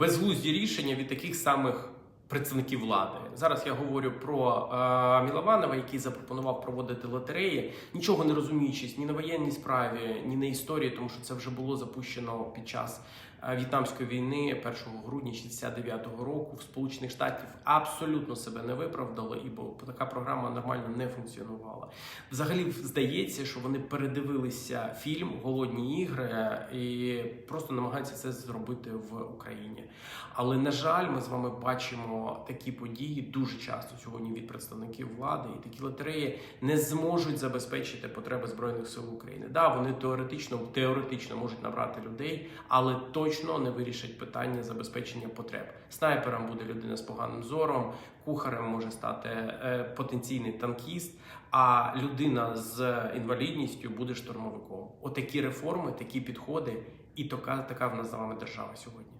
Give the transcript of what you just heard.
безглузді рішення від таких самих представників влади. Зараз я говорю про е, Мілованова, який запропонував проводити лотереї, нічого не розуміючись ні на воєнній справі, ні на історії, тому що це вже було запущено під час В'єтнамської війни 1 грудня 69-го року в Сполучених Штатів абсолютно себе не виправдало, і бо така програма нормально не функціонувала. Взагалі здається, що вони передивилися фільм Голодні ігри і просто намагаються це зробити в Україні. Але на жаль, ми з вами бачимо такі події дуже часто сьогодні від представників влади, і такі лотереї не зможуть забезпечити потреби збройних сил України. Да, вони теоретично теоретично можуть набрати людей, але точно не вирішить питання забезпечення потреб. Снайпером буде людина з поганим зором, кухарем може стати е, потенційний танкіст. А людина з інвалідністю буде штурмовиком. Отакі реформи, такі підходи, і така, така в нас з вами держава сьогодні.